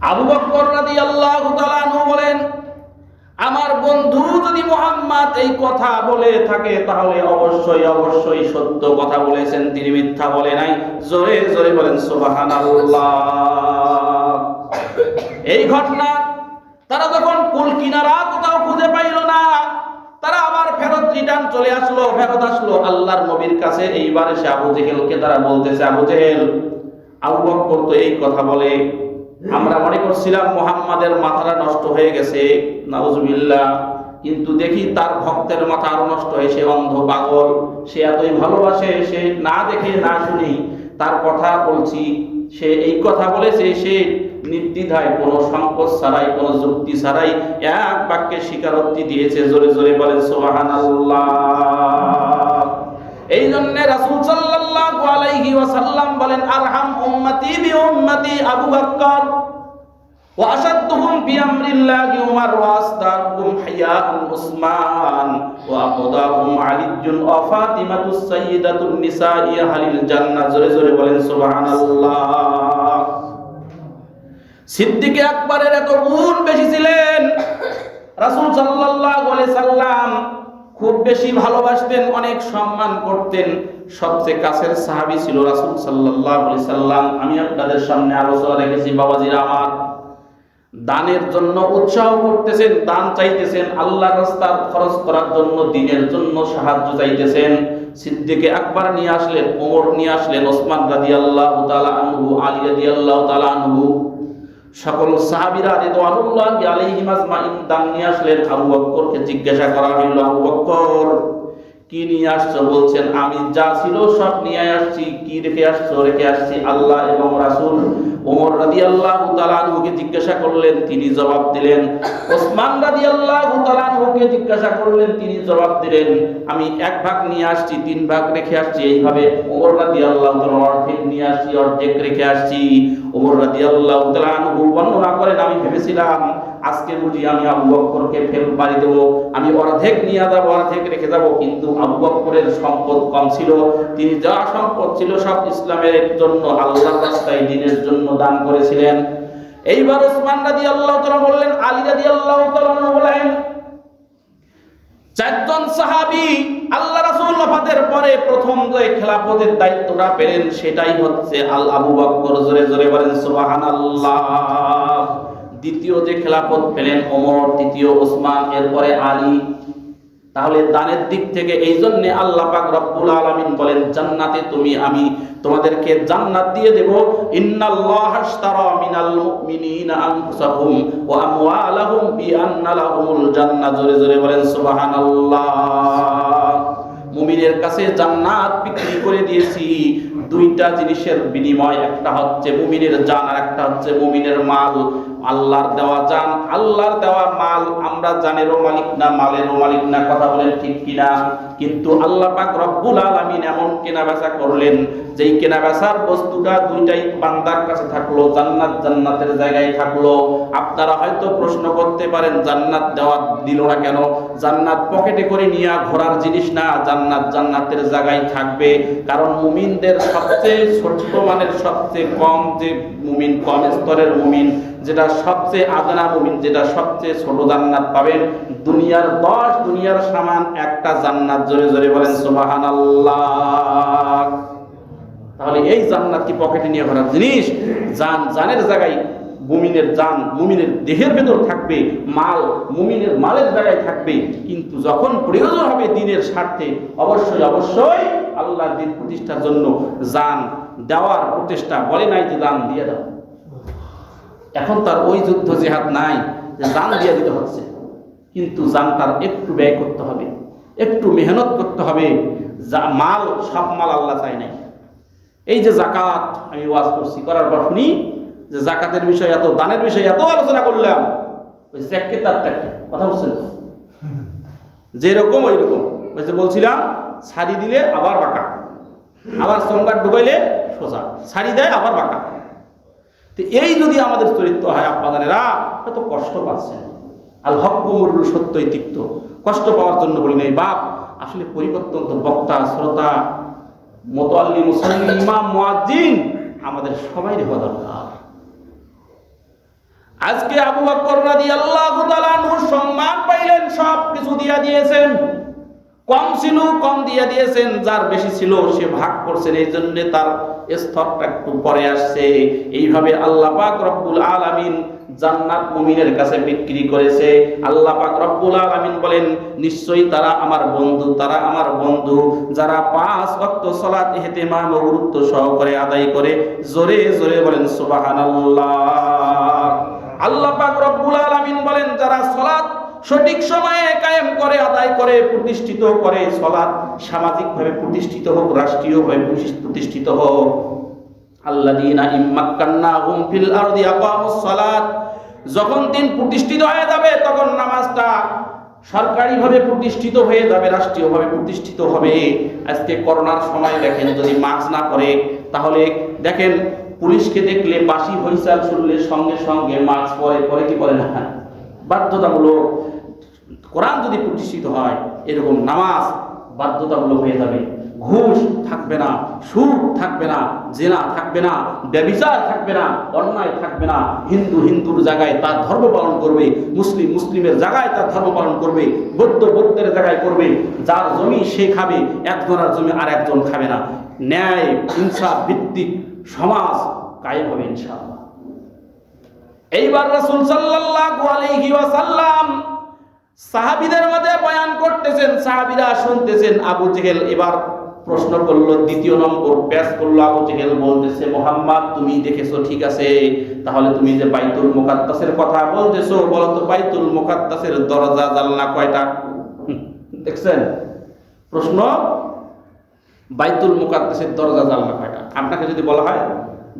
আবু বকর রাদিয়াল্লাহু তাআলা বলেন, আমার বন্ধু যদি মোহাম্মদ এই কথা বলে থাকে, তাহলে অবশ্যই অবশ্যই সত্য কথা বলেছেন। তিনি মিথ্যা বলে নাই। জোরে জোরে বলেন, সুবহানাল্লাহ। এই ঘটনা, তারা যখন কুল কিনারা কোথাও খুঁজে পাইল না, তারা আবার ফেরত রিটার্ন চলে আসলো, ফেরত আসলো। আল্লাহর নবীর কাছে এইবার এসে আবু জেহেলকে তারা বলতেছে, আবু জেহেল, আবু বকর তো এই কথা বলে, আমরা করছিলাম মোহাম্মদের মাথাটা নষ্ট হয়ে গেছে, নাউজুবিল্লাহ। কিন্তু দেখি তার ভক্তের মাথা আরও নষ্ট হয়ে, সে অন্ধ পাগল, সে এতই ভালোবাসে, সে না দেখে, না শুনি তার কথা বলছি। সে এই কথা বলেছে, সে নির্দ্বিধায় কোনো সংকোচ ছাড়াই, কোনো যুক্তি ছাড়াই এক বাক্যে স্বীকারোক্তি দিয়েছে, জোরে জোরে বলেন, সুবহানাল্লাহ। এই জন্য রাসূল সাল্লাল্লাহু আলাইহি ওয়াসাল্লাম বলেন, আরহাম উম্মতি বি উম্মতি আবু বকর ওয়া ফাতিমাতুস সাইয়্যিদাতুন নিসাই আহলিল জান্নাহ জোরে জোরে বলেন সিদ্দিকে আকবরের এত গুণ বেশি ছিলেন। রাসূল সাল্লাল্লাহু আলাইহি সাল্লাম খুব বেশি ভালোবাসতেন, অনেক সম্মান করতেন। সবচেয়ে কাছের সাহাবী ছিল রাসূল সাল্লাল্লাহু আলাইহি সাল্লাম। আমি আপনাদের সামনে আলোচনা রেখেছি, বাবাজিরা আমার। দানের জন্য উৎসাহ করতেছেন, দান চাইতেছেন, আল্লাহ রাস্তার খরচ করার জন্য, দিনের জন্য সাহায্য চাইতেছেন। সিদ্দিকে আকবর নিয়ে আসলেন, ওমর নিয়ে আসলেন, ওসমান রাদিয়াল্লাহু আল্লাহ আনহু, আলী রাদিয়াল্লাহু তাআলা আনহু। সকল সাহাবীরা রিদওয়ানুল্লাহ আলাইহিম আজমাইন দান নিয়ে আসলেন। আবু বকরকে জিজ্ঞাসা করা হইল, আবু বকর কি নিয়ে আসছো বলছেন, আমি যা ছিল সব নিয়ে আসছি, কি রেখে আসছো? রেখে আসছি আল্লাহ এবং রাসূল। ওমর রাদিয়াল্লাহু তাআলা আনহুকে জিজ্ঞাসা করলেন, তিনি জবাব দিলেন, ওসমান রাদিয়াল্লাহু তাআলা আনহুকে জিজ্ঞাসা করলেন, তিনি জবাব দিলেন, আমি এক ভাগ নিয়ে আসছি, তিন ভাগ রেখে আসছি, এইভাবে ওমর রাদিয়াল্লাহু তাআলা অর্ধেক নিয়ে আসছি, অর্ধেক রেখে আসছি। ওমর রাদিয়াল্লাহু তাআলা আনহু বর্ণনা করেন, আমি ভেবেছিলাম আজকে বুঝি আমি আবু বকরকে ফেল বাড়ি দেবো। আমি অর্ধেক নিয়ে যাব, অর্ধেক রেখে যাব, কিন্তু আবু বকরের সম্পদ কম ছিল। তিনি যা সম্পদ ছিল সব ইসলামের জন্য, আল্লাহর রাস্তায় দিনের জন্য দান করেছিলেন। এইবার ওসমান রাদি আল্লাহ তালা বললেন, আলী রাদি আল্লাহ তালা বলেন, চারজন সাহাবি আল্লাহ রাসূল ওয়াফাতের পরে প্রথম যে খেলাফতের দায়িত্বটা পেলেন, সেটাই হচ্ছে আল আবু বকর জোরে জোরে বলেন, সুবহানাল্লাহ। দ্বিতীয় যে খেলাফত পেলেন ওমর, তৃতীয় ওসমান, এরপরে আলী। তাহলে দানের দিক থেকে এই জন্য আল্লাহ পাক রব্বুল আলামিন বলেন, জান্নাতে তুমি, আমি তোমাদেরকে জান্নাত দিয়ে দেব। ইন্নাল্লাহ আশতারা মিনাল মুমিনিনা আনফুসাহুম ওয়া আমওয়ালাহুম বিআন্না লাহুমুল জান্নাহ জোরে জোরে বলেন, সুবহানাল্লাহ। মুমিনের কাছে জান্নাত বিক্রি করে দিয়েছি। দুইটা জিনিসের বিনিময়, একটা হচ্ছে মুমিনের জান আর একটা হচ্ছে মুমিনের মাল। আল্লাহর দেওয়া জান, আল্লাহর দেওয়া মাল, আমরা জানেরও মালিক না মালেরও মালিক না, কথা বলেন ঠিক কিনা? কিন্তু আল্লাহ পাক রব্বুল আলামিন এমন কেনা বেচা করলেন, যেই কেনা বেচার বস্তুটা দুইটাই বান্দার কাছে থাকল, জান্নাত জান্নাতের জায়গায় থাকল। আপনারা হয়তো প্রশ্ন করতে পারেন, জান্নাত দেওয়া দিল না কেন? জান্নাত পকেটে করে নিয়ে ঘোরার জিনিস না, জান্নাত জান্নাতের জায়গায় থাকবে। কারণ মুমিনদের সবচেয়ে ছোট্ট মানের সবচেয়ে কম যে মুমিন, কম স্তরের মুমিন, যেটা সবচেয়ে আদনা মুমিন, যেটা সবচেয়ে ছোট জান্নাত পাবেন দুনিয়ার দশ দুনিয়ার সামান একটা জান্নাত। জোরে জোরে বলেন, সুবহানাল্লাহ। তাহলে এই জান্নাত কি পকেটে নিয়ে ঘোরার জিনিস? জান, জানের জায়গায় মুমিনের জান, মুমিনের দেহের ভেতর থাকবে, মাল মুমিনের মালের জায়গায় থাকবে, কিন্তু যখন প্রয়োজন হবে দিনের স্বার্থে, অবশ্যই অবশ্যই আল্লাহর দিন প্রতিষ্ঠার জন্য যান দেওয়ার প্রচেষ্টা, বলে নাই যে দান দিয়ে দাও। এখন তার ওই যুদ্ধ জেহাদ নাই যে দান দিয়ে দিতে হচ্ছে। কিন্তু যান তার একটু ব্যয় করতে হবে, একটু মেহনত করতে হবে, যা মাল, সব মাল আল্লাহ চাই নাই। এই যে জাকাত আমি ওয়াজ করছি, করার পর শুনি যে জাকাতের বিষয় এত, দানের বিষয় এত আলোচনা করলাম। ওই চ্যাককে তার কথা বলছেন? যেরকম ওই রকম ওই যে বলছিলাম শাড়ি দিলে আবার বাঁকা। আবার সোমবার ঢুকাইলে সোজা। শাড়ি দেয়, আবার বাঁকা। তো এই যদি আমাদের চরিত্র হয় আপনাদেরা হয়তো কষ্ট পাচ্ছেন। আল হক কুমুর সত্যই তিক্ত। কষ্ট পাওয়ার জন্য বলি নাই, বাপ, আসলে পরিবর্তন তো বক্তা, শ্রোতা, মোতাল্লি মুসল্লি, ইমাম, মুয়াজ্জিন, আমাদের সবাই হওয়া দরকার। আজকে আবু বকর রাদিয়াল্লাহু তাআলা সম্মান পাইলেন সব কিছু দিয়া দিয়েছেন। কম ছিল, কম দিয়া দিয়েছেন, যার বেশি ছিল সে ভাগ করছেন, এই জন্য তার স্তরটা একটু পরে আসছে। এইভাবে আল্লাহ পাক রব্বুল আলামিন জান্নাত মুমিনের কাছে বিক্রি করেছে। আল্লাহ পাক রব্বুল আলামিন বলেন, নিশ্চয়ই তারা আমার বন্ধু, তারা আমার বন্ধু। যারা পাঁচ ওয়াক্ত সালাত ইহতিমাম ও গুরুত্ব সহকারে আদায় করে, জোরে জোরে বলেন, সুবহানাল্লাহ। আল্লাহ পাক রব্বুল আলামিন বলেন সঠিক সময়ে কায়েম করে, আদায় করে, প্রতিষ্ঠিত করে, সলাৎ সামাজিকভাবে প্রতিষ্ঠিত হোক, রাষ্ট্রীয়ভাবে প্রতিষ্ঠিত হোক। আল্লাযীনা ইম্মাক্কান্নাহুম ফিল আরদি আকামুস সালাত যখন দিন প্রতিষ্ঠিত হয়ে যাবে, তখন নামাজটা সরকারিভাবে প্রতিষ্ঠিত হয়ে যাবে, রাষ্ট্রীয়ভাবে প্রতিষ্ঠিত হবে। আজকে করোনার সময় দেখেন, যদি মাস্ক না করে তাহলে দেখেন, পুলিশকে দেখলে বাসি হইসাল শুনলে সঙ্গে সঙ্গে মাস্ক পরে পরে কি পরে না? বাধ্যতামূলক। কোরআন যদি প্রতিষ্ঠিত হয়, এরকম নামাজ বাধ্যতামূলক হয়ে যাবে। ঘুষ থাকবে না, সুদ থাকবে না, জেনা থাকবে না, ব্যবিচার থাকবে না, অন্যায় থাকবে না। হিন্দু হিন্দুর জায়গায় তার ধর্ম পালন করবে, মুসলিম মুসলিমের জায়গায় তার ধর্ম পালন করবে, বৌদ্ধ বৌদ্ধের জায়গায় করবে। যার জমি সে খাবে, একজনের জমি আর একজন খাবে না। ন্যায়, ইনসাফ ভিত্তিক সমাজ কায়েম হবে ইনশাআল্লাহ। এইবার রাসূল সাল্লাল্লাহু আলাইহি ওয়াসাল্লাম সাহাবীদের মধ্যে বয়ান করতেছেন, সাহাবিরা শুনতেছেন, আবু জেহেল এবার প্রশ্ন করল, দ্বিতীয় নম্বর পেশ করল, আবু জেহেল বলতেছে, মোহাম্মদ, তুমি দেখেছ, ঠিক আছে, তাহলে তুমি যে বাইতুল মুকাদ্দাসের কথা বলতেছো বলো তো বাইতুল মুকাদ্দাসের দরজা, জানলা কয়টা? দেখছেন? প্রশ্ন, বাইতুল মুকাদ্দাসের দরজা, জানলা কয়টা? আপনাকে যদি বলা হয়,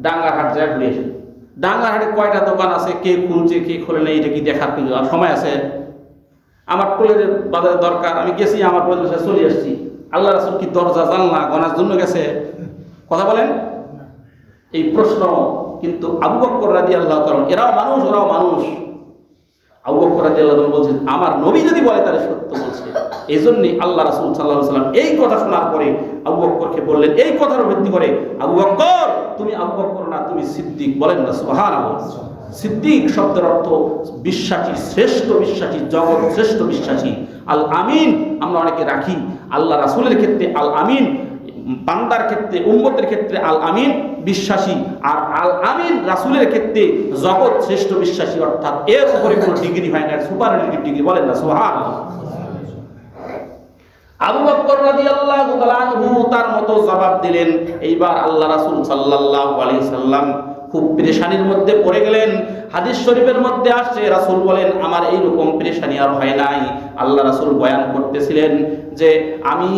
ডাঙ্গারহাট যায় ঘুরে এসে, ডাঙ্গারহাটে কয়টা দোকান আছে, কে খুলছে, কে খোলে না এটা কি দেখার সময় আছে? আমার কলেজের বাজারে দরকার, আমি গেছি, আমার কলেজের চলে আসছি। আল্লাহ রাসুল কি দরজা, জানলা গনার জন্য গেছে? কথা বলেন। এই প্রশ্ন কিন্তু আবু বক্কর রাজি আল্লাহ কারণ এরাও মানুষ, ওরাও মানুষ। আবু বক্কর রাজি আল্লাহ বলছেন, আমার নবী যদি বলে তাহলে সত্য বলছে। এই জন্যই আল্লাহ রাসুল সাল্লাহ সাল্লাম এই কথা শোনার পরে আবু বক্করকে বললেন, এই কথার ভিত্তি করে, আবু বক্কর তুমি আবু বক্কর না, তুমি সিদ্দিক। বলেন না সুহান সিদ্দিক শব্দের অর্থ বিশ্বাসী, শ্রেষ্ঠ বিশ্বাসী, জগৎ শ্রেষ্ঠ বিশ্বাসী। আল আমিন আমরা অনেকে রাখি। আল্লাহ রাসুলের ক্ষেত্রে আল আমিন, বান্দার ক্ষেত্রে, উম্মতের ক্ষেত্রে আল আমিন বিশ্বাসী। আর আল আমিন রাসুলের ক্ষেত্রে জগৎ শ্রেষ্ঠ বিশ্বাসী, অর্থাৎ এর উপরে কোনো ডিগ্রি হয় না সুপারিটিভ ডিগ্রি বলেন না সোহান আবু বকর রাদিয়াল্লাহু তাআলা তার মতো জবাব দিলেন, এইবার আল্লাহ রাসূল সাল্লাল্লাহু আলাইহি সাল্লাম খুব পেরেশানির মধ্যে পড়ে গেলেন। হাদিস শরীফের মধ্যে আসছে, রাসুল বলেন, আমার এই রকম পেরেশানি আর হয় নাই। আল্লাহ রাসুল বয়ান করতেছিলেন যে, আমি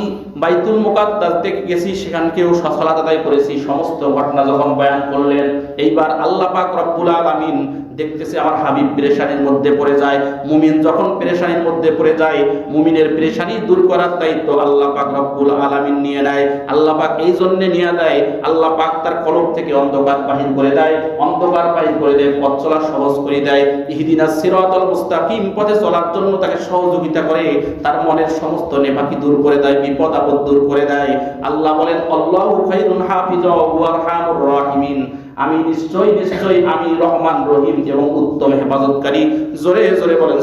বাইতুল মুকাদ্দাস থেকে গেছি, সেখানকেও সফলতা আদায় করেছি। সমস্ত ঘটনা যখন বয়ান করলেন, এইবার আল্লাহ পাক রব্বুল আলামিন দেখতেছে আমার হাবিব পেরেশানির মধ্যে পড়ে যায়, মুমিন যখন পেরেশানির মধ্যে পড়ে যায়, মুমিনের পেরেশানি দূর করার দায়িত্ব আল্লাহ পাক রব্বুল আলামিন নিয়ে নেয়। আল্লাহ পাক এই জন্য নিয়ে দেয় আল্লাহ পাক তার কলব থেকে অন্ধকার বাহির করে দেয়। অন্ধকার বাহির করে দেয় পথ চলা সহজ করে দেয়। ইহদিনা সিরাতাল মুস্তাকিম, পথে চলার জন্য তাকে সহযোগিতা করে, তার মনের সমস্ত নেফাকি দূর করে দেয়, বিপদ আপদ দূর করে দেয়। আল্লাহ বলেন, আল্লাহু খাইরুন হাফিজা ওয়া আরহামুর রাহিমিন। আমি নিশ্চয় নিশ্চয় আমি রহমান রহিম এবং উত্তম হেফাজতকারী। জোরে জোরে বলেন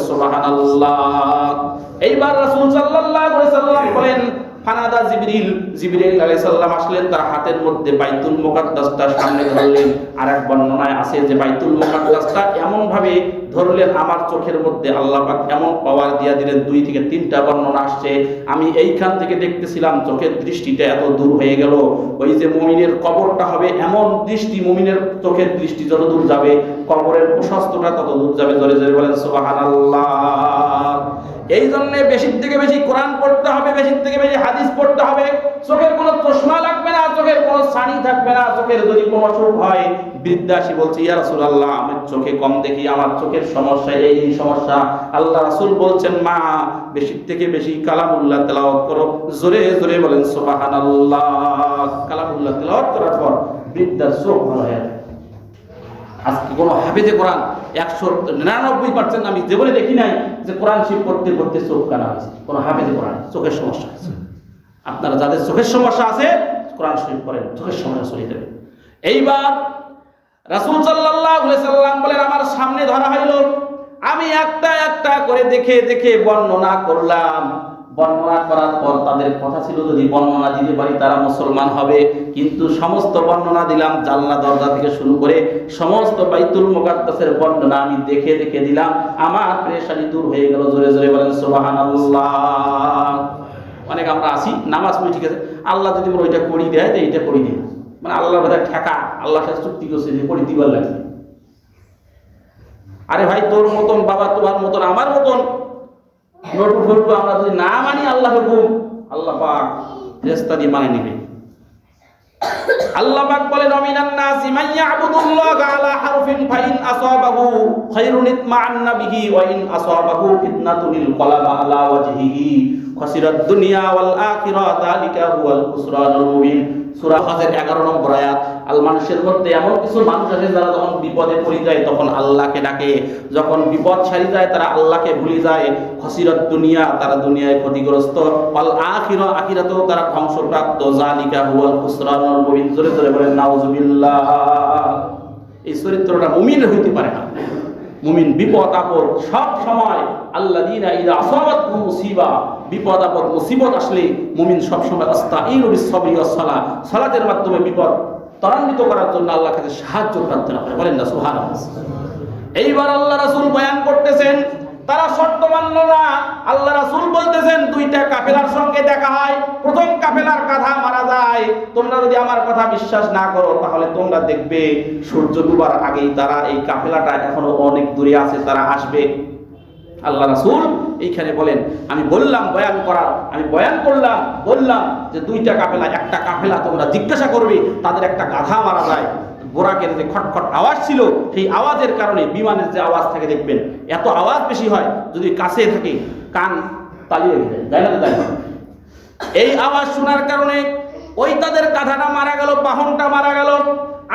আল্লাহ এইবার রাসুল সাল্লাহ বলেন ফানাদা জিবরিল জিবরিল আসলেন, তার হাতের মধ্যে বাইতুল সামনে ধরলেন। আর এক বর্ণনায় আছে যে, বাইতুল ধরলেন, আমার চোখের মধ্যে আল্লাহ পাক এমন পাওয়ার দিয়া দিলেন, দুই থেকে তিনটা বর্ণনা আসছে। আমি এইখান থেকে দেখতেছিলাম, চোখের দৃষ্টিটা এত দূর হয়ে গেল। ওই যে মুমিনের কবরটা হবে, এমন দৃষ্টি মুমিনের চোখের দৃষ্টি যত দূর যাবে, কবরের প্রশস্তটা তত দূর যাবে। জোরে জোরে বলেন, সুবহানাল্লাহ। এই জন্য বেশি থেকে বেশি কোরআন পড়তে হবে, বেশি থেকে বেশি হাদিস পড়তে হবে। চোখের কোনো চশমা লাগবে না, চোখের কোনো সানি থাকবে না, চোখের যদি কোনো অসুখ হয় বৃদ্ধাসী বলছে, ইয়া রাসূলুল্লাহ, আমি চোখে কম দেখি, আমার চোখের সমস্যা, এই সমস্যা। আল্লাহ রাসূল বলছেন, মা, বেশি থেকে বেশি কালামুল্লাহ তেলাওয়াত করো। জোরে জোরে বলেন, সুবহানাল্লাহ। কালামুল্লাহ তেলাওয়াত করার পর বৃদ্ধার চোখ ভালো হয়ে আজকে কোনো হাফেজে কোরআন একশো নিরানব্বই পার্সেন্ট আমি জীবনে দেখি নাই যে কোরআন শিব পড়তে পড়তে চোখ কানা আছে কোনো হাফেজে কোরআন চোখের সমস্যা আছে। আপনারা যাদের চোখের সমস্যা আছে, কোরআন শরীফ পড়েন চোখের সমস্যা চলে যাবে। এইবার রাসূল আলাইহি সাল্লাম বলেন, আমার সামনে ধরা হইল। আমি একটা একটা করে দেখে দেখে বর্ণনা করলাম। বর্ণনা করার পর তাদের কথা ছিল যদি বর্ণনা দিতে পারি তারা মুসলমান হবে। কিন্তু সমস্ত বর্ণনা দিলাম, জানলা, দরজা থেকে শুরু করে সমস্ত বাইতুল মুকাদ্দাসের বর্ণনা আমি দেখে দেখে দিলাম। আমার প্রেশানি দূর হয়ে গেল, জোরে জোরে বলেন, সুবহানাল্লাহ। অনেক আমরা আসি, নামাজ পড়ি, ঠিক আছে? আল্লাহ যদি বলে ওইটা করি দেয়, তো এইটা করি দেয়। মানে আল্লাহর কথা ঠেকা আল্লাহর সাথে চুক্তি করছে যে করি, দিবার লাগে আরে ভাই, তোর মতন বাবা, তোমার মতন, আমার মতন নটু ফটু আমরা যদি না মানি আল্লাহ হুকুম, আল্লাহ পাক ফেরেশতা দিয়ে মানে নিবে। আল্লাহ পাক বলেন, অমিনান নাসি মান ইয়াবুদুল্লাহ আলা হারফিন ফাইন আসাবাহু খায়রুন ইতমাআন্না বিহি ওয়া ইন আসাবাহু ফিতনাতুন কলাবা আলা ওয়াজহিহি। খাসিরাদ দুনিয়া ওয়াল আখিরা হুয়াল খুসরানুল মুবিন। সূরা হজের 11 নম্বর আয়াত আল মানুষের মধ্যে এমন কিছু মানুষ আছে যারা যখন বিপদে পড়ে যায়, তখন আল্লাহকে ডাকে। যখন বিপদ ছাড়ি যায়, তারা আল্লাহকে ভুলে যায়। খসিরত দুনিয়া, তারা দুনিয়ায় ক্ষতিগ্রস্ত। অল আখির, আখিরাতেও তারা ধ্বংসপ্রাপ্ত। জালিকা হুয়াল খুসরানুল মুবিন। জোরে জোরে বলেন, নাউজুবিল্লাহ। এই চরিত্রটা মুমিন হইতে পারে না। মুমিন বিপদ আপদ সব সময় আল্লাহ দিনা মুসিবা, বিপদ আপদ, মুসিবত আসলে মুমিন সব সময় আস্তা এই রবি সবই সালাহ, সালাতের মাধ্যমে বিপদ ত্বরান্বিত করার জন্য আল্লাহ কাছে সাহায্য প্রার্থনা করে। বলেন না, সুবহানাল্লাহ। এইবার আল্লাহ রাসূল বয়ান করতেছেন তারা শর্ত মানল না। আল্লাহ রাসুল বলতেছেন, দুইটা কাফেলার সঙ্গে দেখা হয়। প্রথম কাফেলার কথা মারা যায়। তোমরা যদি আমার কথা বিশ্বাস না করো, তাহলে তোমরা দেখবে সূর্য ডুবার আগেই তারা এই কাফেলাটা এখনও অনেক দূরে আছে, তারা আসবে। আল্লাহ রাসুল এইখানে বলেন, আমি বললাম, বয়ান করার, আমি বয়ান করলাম, বললাম যে দুইটা কাফেলা, একটা কাফেলা তোমরা জিজ্ঞাসা করবে, তাদের একটা গাধা মারা যায়। বোরাকের যে খটখট আওয়াজ ছিল, সেই আওয়াজের কারণে বিমানের যে আওয়াজ থাকে, দেখবেন, এত আওয়াজ বেশি হয়, যদি কাছে থাকে, কান তালিয়ে যায় না তাই এই আওয়াজ শোনার কারণে ওই তাদের গাধাটা মারা গেল, বাহনটা মারা গেল।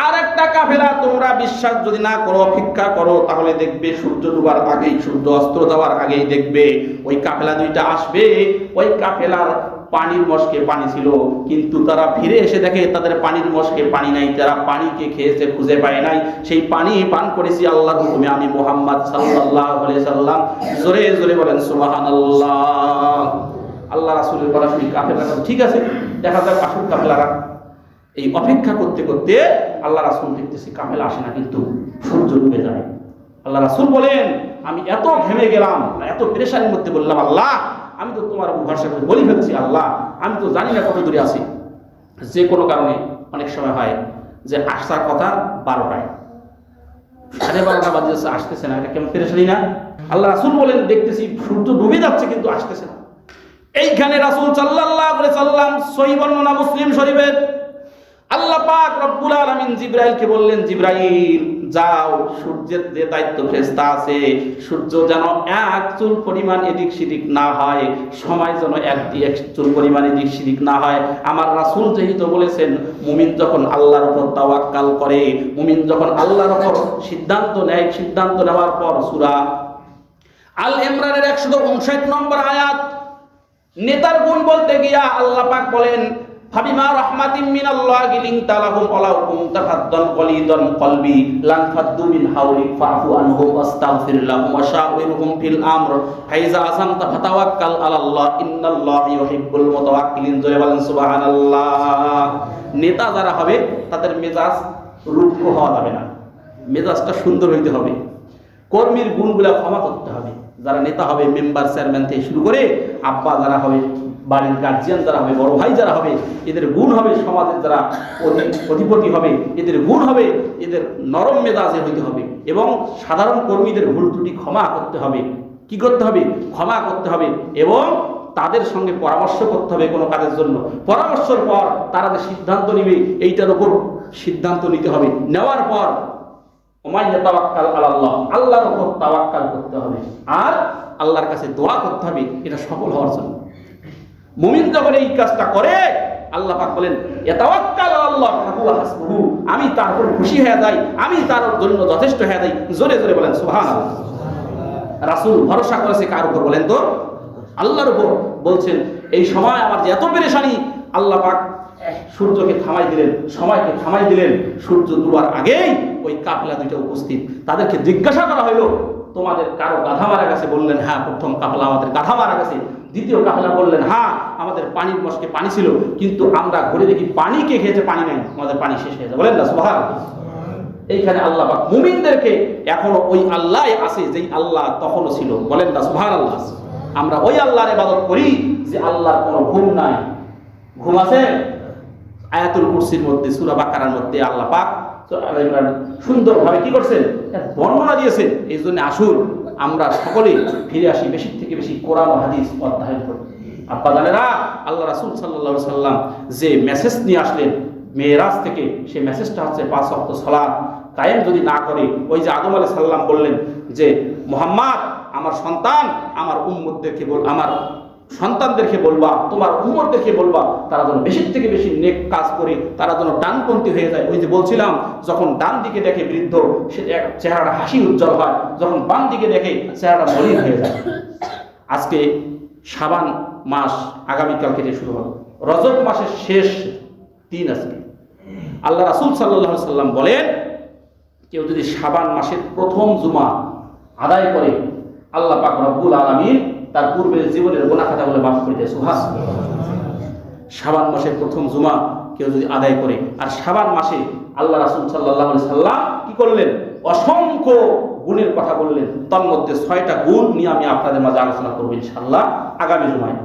আর একটা কাফেলা, তোমরা বিশ্বাস যদি না করো, অপেক্ষা করো, তাহলে দেখবে সূর্য ডুবার আগেই, সূর্য অস্ত্র দেওয়ার আগেই দেখবে, ওই কাফেলা দুইটা আসবে, ওই কাফেলার পানির মশকে পানি ছিল কিন্তু তারা ফিরে এসে দেখে তাদের পানির মশকে পানি নাই তারা পানিকে খেয়েছে খুঁজে পায় নাই। সেই পানি পান করেছি আল্লাহর হুকুমে। আমি মোহাম্মদ আলাইহি সাল্লাম। জোরে জোরে বলেন সুবহানাল্লাহ। আল্লাহ রাসূলের কথা শুনি কাফেলা কথা, ঠিক আছে? দেখা যাক আসুক কাফেলারা। এই অপেক্ষা করতে করতে আল্লাহ রাসূল দেখতেছি কাফেলা আসে না কিন্তু সূর্য ডুবে যায়। আল্লাহ রাসূল বলেন আমি এত ঘেমে গেলাম এত পেরেশানির মধ্যে বললাম আল্লাহ আমি তো তোমার ভরসা করে বলি ফেলছি আল্লাহ। আমি তো জানি না কত দূরে আছি। যে কোনো কারণে অনেক সময় হয় যে আসার কথা বারোটায়। সাড়ে বারোটা বাজে যাচ্ছে, আসতেছে না। এটা কেমন পেরেছিলি না? আল্লাহ রাসুল বলেন দেখতেছি সূর্য ডুবে যাচ্ছে কিন্তু আসতেছে না। এইখানে রাসুল বলে সাল্লাম সহি বর্ণনা মুসলিম শরীফের আল্লাহ পাক রব্বুল আলামিন জিব্রাইলকে বললেন, জিব্রাইল, যাও, সূর্যের যে দায়িত্ব ফেরেশতা আছে, সূর্য যেন এক চুল পরিমাণ এদিক সেদিক না হয়, সময় যেন এক এক চুল পরিমাণ এদিক সেদিক না হয়। আমার রাসূল যেহেতু বলেছেন, মুমিন যখন আল্লাহর উপর তাওয়াক্কাল করে, মুমিন যখন আল্লাহর উপর সিদ্ধান্ত নেয়, সিদ্ধান্ত নেওয়ার পর সূরা আল ইমরানের একশো উনষাট নম্বর আয়াত, নেতার গুণ বলতে গিয়া আল্লাহ পাক বলেন ফাবিমা রাহমাতিম মিনাল্লাহি লিনতা লাহুম ওয়ালাউ কুনতা ফাদ্দান কলিদান কলবি লান ফাদ্দু মিন হাওলিক ফাফু আনহুম ফিল আমর ফাইজা আযামতা ফাতাওয়াক্কাল আলাল্লাহ ইন্নাল্লাহা ইউহিব্বুল মুতাওয়াক্কিলিন জয় বলেন সুবহানাল্লাহ। নেতা যারা হবে, তাদের মেজাজ রুক্ষ হওয়া যাবে না। মেজাজটা সুন্দর হইতে হবে। কর্মীর গুণগুলা ক্ষমা করতে হবে। যারা নেতা হবে, মেম্বার, চেয়ারম্যান থেকে শুরু করে আব্বা যারা হবে, বাড়ির গার্জিয়ান যারা হবে, বড় ভাই যারা হবে, এদের গুণ হবে সমাজের যারা অধি- অধিপতি হবে, এদের গুণ হবে, এদের নরম মেজাজে হইতে হবে এবং সাধারণ কর্মীদের ভুল ত্রুটি ক্ষমা করতে হবে। কি করতে হবে? ক্ষমা করতে হবে এবং তাদের সঙ্গে পরামর্শ করতে হবে কোনো কাজের জন্য। পরামর্শের পর তারা যে সিদ্ধান্ত নিবে, এইটার ওপর সিদ্ধান্ত নিতে হবে। নেওয়ার পর আলাল্লাহ। আল্লাহর উপর তাওয়াক্কাল করতে হবে। আর আল্লাহর কাছে দোয়া করতে হবে, এটা সফল হওয়ার জন্য। মুমিন যখন এই কাজটা করে, আল্লাহ পাক বলেন আল্লাহ আমি তার উপর খুশি হয়ে যাই, আমি তার জন্য যথেষ্ট হয়ে যাই। জোরে জোরে বলেন, সুবহানাল্লাহ। রাসূল ভরসা করেছে কার উপর বলেন তো? আল্লাহর উপর। বলছেন, এই সময় আমার যে এত পেরেশানি, আল্লাহ পাক সূর্যকে থামাই দিলেন, সময়কে থামাই দিলেন। সূর্য ডুবার আগেই ওই কাফেলা দুইটা উপস্থিত। তাদেরকে জিজ্ঞাসা করা হইল, তোমাদের কারও গাধা মারা গেছে? বললেন হ্যাঁ প্রথম কাফেলা আমাদের গাধা মারা গেছে। দ্বিতীয় কাফেলা বললেন হ্যাঁ আমাদের পানির মস্কে পানি ছিল, কিন্তু আমরা ঘুরে দেখি পানি কে খেয়েছে, পানি নাই। আমাদের পানি শেষ হয়ে যায় বলেন না, সুবহান এইখানে আল্লাহ পাক মুমিনদেরকে এখনও ওই আল্লাহ আছে, যেই আল্লাহ তখনও ছিল। বলেন না, সুবহান আল্লাহ। আমরা ওই আল্লাহর ইবাদত করি যে আল্লাহর কোনো ঘুম নাই। ঘুম আছে? আয়াতুল কুরসির মধ্যে, সূরা বাকারার মধ্যে আল্লাহ পাক সুন্দরভাবে কি করছেন? বর্ণনা দিয়েছেন। এই জন্য আসুন আমরা সকলে ফিরে আসি বেশি থেকে বেশি কোরআন হাদিস অধ্যয়ন করি। আব্বা জানেরা আল্লাহ রাসূল সাল্লাল্লাহু সাল্লাম যে মেসেজ নিয়ে আসলেন মেয়েরাজ থেকে সেই মেসেজটা হচ্ছে পাঁচ ওয়াক্ত সালাত। কায়েম যদি না করে ওই যে আদম আলাইহিস সাল্লাম বললেন যে মোহাম্মদ আমার সন্তান আমার উম্মতদেরকে বল আমার সন্তানদেরকে বলবা, তোমার উম্মতদেরকে বলবা, তারা যেন বেশি থেকে বেশি নেক কাজ করে, তারা যেন ডানপন্থী হয়ে যায়। ওই যে বলছিলাম, যখন ডান দিকে দেখে বৃদ্ধ, সে চেহারাটা হাসি উজ্জ্বল হয়, যখন বাম দিকে দেখে চেহারাটা মলিন হয়ে যায়। আজকে সাবান মাস আগামীকাল থেকে শুরু হবে রজব মাসের শেষ দিন আজকে। আল্লাহ রাসূল আলাইহি সাল্লাম বলেন, কেউ যদি সাবান মাসের প্রথম জুমা আদায় করে, আল্লাহ পাক রব্বুল আলামিন তার পূর্বের জীবনের গোনা বলে মাফ করে দেয় সুহাস সাবান মাসের প্রথম জুমা কেউ যদি আদায় করে, আর সাবান মাসে আল্লাহ রাসুল সাল্লাহ সাল্লাম কি করলেন? অসংখ্য গুণের কথা বললেন। তার মধ্যে ছয়টা গুণ নিয়ে আমি আপনাদের মাঝে আলোচনা করব ইনশাল্লাহ আগামী জুমায়।